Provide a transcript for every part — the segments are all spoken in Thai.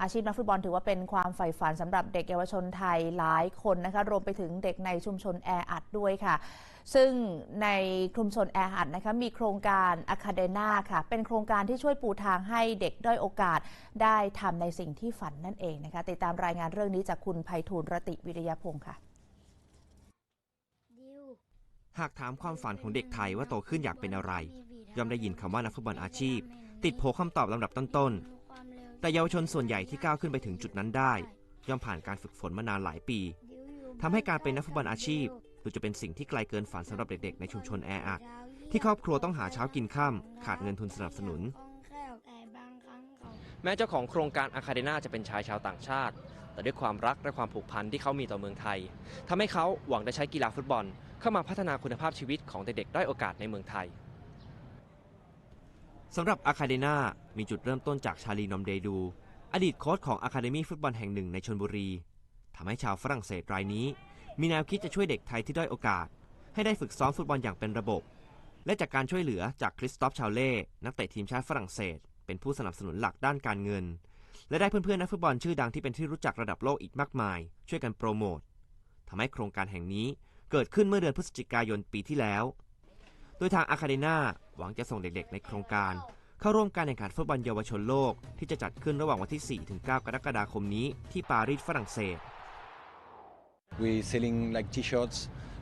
อาชีพนักฟุตบอลถือว่าเป็นความใฝ่ฝันสำหรับเด็กเยาวชนไทยหลายคนนะคะรวมไปถึงเด็กในชุมชนแออัดด้วยค่ะ ซึ่งในชุมชนแออัดนะคะมีโครงการอะคาเดนาค่ะ เป็นโครงการที่ช่วยปูทางให้เด็กด้อยโอกาสได้ทำในสิ่งที่ฝันนั่นเองนะคะติดตามรายงานเรื่องนี้จากคุณไพฑูรย์รติวิริยพงศ์ค่ะหากถามความฝันของเด็กไทยว่าโตขึ้นอยากเป็นอะไร ย่อมได้ยินคำว่านักฟุตบอลอาชีพ ติดโผคำตอบลำดับต้นๆ แต่เยาวชนส่วนใหญ่ที่ก้าวขึ้นไปถึงจุดนั้นได้ ย่อมผ่านการฝึกฝนมานานหลายปีทำให้การเป็นนักฟุตบอลอาชีพดูจะเป็นสิ่งที่ไกลเกินฝันสำหรับเด็กๆในชุมชนแออัดที่ครอบครัวต้องหาเช้ากินค่ำขาดเงินทุนสนับสนุน แม้เจ้าของโครงการอะคาเดนาจะเป็นชายชาวต่างชาติ แต่ด้วยความรักและความผูกพันที่เขามีต่อเมืองไทยทำให้เขาหวังจะใช้กีฬาฟุตบอล เข้ามาพัฒนาคุณภาพชีวิตของเด็กๆด้อยโอกาสในเมืองไทย สำหรับอะคาเดนามีจุดเริ่มต้นจากชาลีนอมเดดู อดีตโค้ชของอะคาเดมีฟุตบอลแห่งหนึ่งในชนบุรีทำให้ชาวฝรั่งเศสรายนี้ มีแนวคิดจะช่วยเด็กไทยที่ด้อยโอกาส ให้ได้ฝึกซ้อมฟุตบอลอย่างเป็นระบบ และจากการช่วยเหลือจากคริสตอฟชาวเล่นักเตะทีมชาติฝรั่งเศส เป็นผู้สนับสนุนหลักด้านการเงิน และได้เพื่อนๆนักฟุตบอลชื่อดังที่เป็นที่รู้จักระดับโลกอีกมากมาย ช่วยกันโปรโมททำให้โครงการแห่งนี้เกิดขึ้นเมื่อเดือนพฤศจิกายนปีที่แล้ว โดยทางอาคาเดนา หวังจะส่งเด็กๆ ในโครงการ เข้าร่วมการแข่งขันฟุตบอลเยาวชนโลก ที่จะจัดขึ้นระหว่างวันที่ 4 ถึง 9 กรกฎาคมนี้ที่ปารีสฝรั่งเศส We're selling like t-shirts.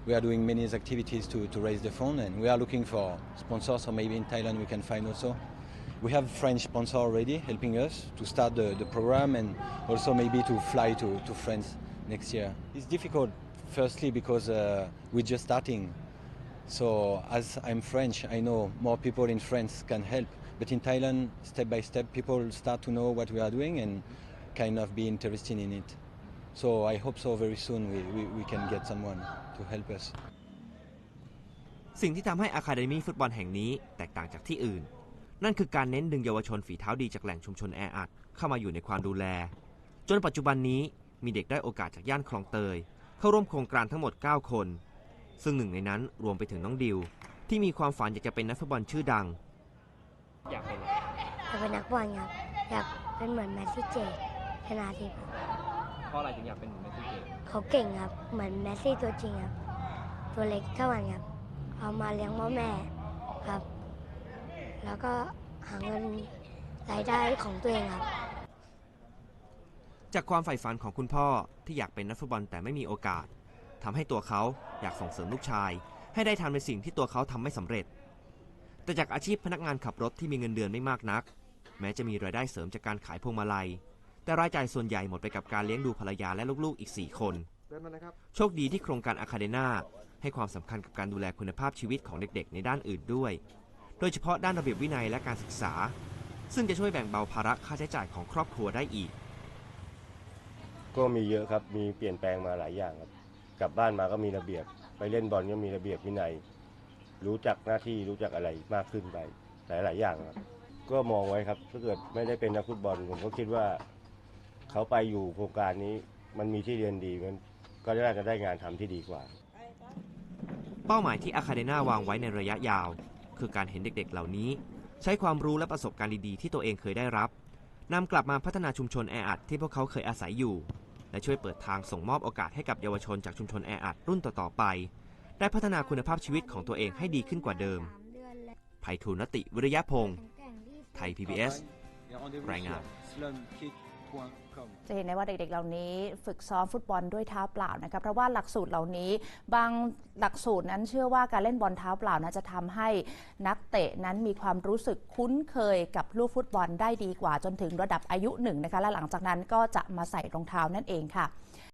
We are doing many activities to, to raise the fund and we are looking for sponsors or maybe in Thailand we can find also. We have French sponsor already helping us to start the, the program and also maybe to fly to, to France next year. It's difficult firstly because uh, we're just starting. So as I'm French, I know more people in France can help. But in Thailand, step by step, people start to know what we are doing and kind of be interested in it. So I hope so very soon we, we, we can get someone to help us. สิ่งที่ทำให้อะคาเดมีฟุตบอลแห่งนี้แตกต่างจากที่อื่น นั่นคือการเน้นดึงเยาวชนฝีเท้าดีจากแหล่งชุมชนแออัดเข้ามาอยู่ในความดูแล จนปัจจุบันนี้มีเด็กได้โอกาสจากย่านคลองเตย เข้าร่วมโครงการทั้งหมด 9 คน ซึ่งหนึ่งในนั้นรวมไปถึงน้องดิว ที่มีความฝันอยากจะเป็นนักฟุตบอลชื่อดัง อยากเป็นอยากเป็นนักบอลครับอยากเป็นเหมือนแมสซี่เจชนาทิพย์ครับเพราะอะไรถึงอยากเป็นเหมือนแมสซี่เจเขาเก่งครับ เหมือนแมสซี่ตัวจริงครับ ตัวเล็กเท่ากันครับ เอามาเลี้ยงพ่อแม่ครับ แล้วก็หาเงินรายได้ของตัวเองครับ จากความใฝ่ฝันของคุณพ่อที่อยากเป็นนักฟุตบอลแต่ไม่มีโอกาส ทำให้ตัวเขาอยากส่งเสริมลูกชาย ให้ได้ทำในสิ่งที่ตัวเขาทำไม่สำเร็จ แต่จากอาชีพพนักงานขับรถที่มีเงินเดือนไม่มากนัก แม้จะมีรายได้เสริมจากการขายพวงมาลัย แต่รายจ่ายส่วนใหญ่หมดไปกับการเลี้ยงดูภรรยาและลูกๆอีก 4 คน โชคดีที่โครงการอะคาเดนาให้ความสำคัญกับการดูแลคุณภาพชีวิตของเด็กๆ ในด้านอื่นด้วย โดยเฉพาะด้านระเบียบวินัยและการศึกษา ซึ่งจะช่วยแบ่งเบาภาระค่าใช้จ่ายของครอบครัวได้อีก ก็มีเยอะครับ มีเปลี่ยนแปลงมาหลายอย่างครับ กลับบ้านมาก็มีระเบียบ ไปเล่นบอลก็มีระเบียบวินัย รู้จักหน้าที่รู้จักอะไรมากขึ้นไปหลายๆอย่างครับก็มองไว้ครับถ้าเกิดไม่ได้เป็นนักฟุตบอลผมก็คิดว่า เขาไปอยู่โครงการนี้มันมีที่เรียนดีมันก็น่าจะได้งานทำที่ดีกว่า เป้าหมายที่อาคาเดนาวางไว้ในระยะยาว คือการเห็นเด็กๆเหล่านี้ ใช้ความรู้และประสบการณ์ดีๆที่ตัวเองเคยได้รับนำกลับมาพัฒนาชุมชนแออัดที่พวกเขาเคยอาศัยอยู่ และช่วยเปิดทางส่งมอบโอกาสให้กับเยาวชนจากชุมชนแออัดรุ่นต่อๆไป ได้พัฒนาคุณภาพชีวิตของตัวเองให้ดีขึ้นกว่าเดิมไผ่ทูลนติวิริยะพงศ์ไทย PBS รายงาน จะเห็นได้ว่าเด็กๆ เหล่านี้ฝึกซ้อมฟุตบอลด้วยเท้าเปล่านะคะเพราะว่าหลักสูตรเหล่านี้บางหลักสูตรนั้นเชื่อว่าการเล่นบอลเท้าเปล่านะจะทำให้นักเตะนั้นมีความรู้สึกคุ้นเคยกับลูกฟุตบอลได้ดีกว่าจนถึงระดับอายุหนึ่งนะคะและหลังจากนั้นก็จะมาใส่รองเท้านั่นเองค่ะ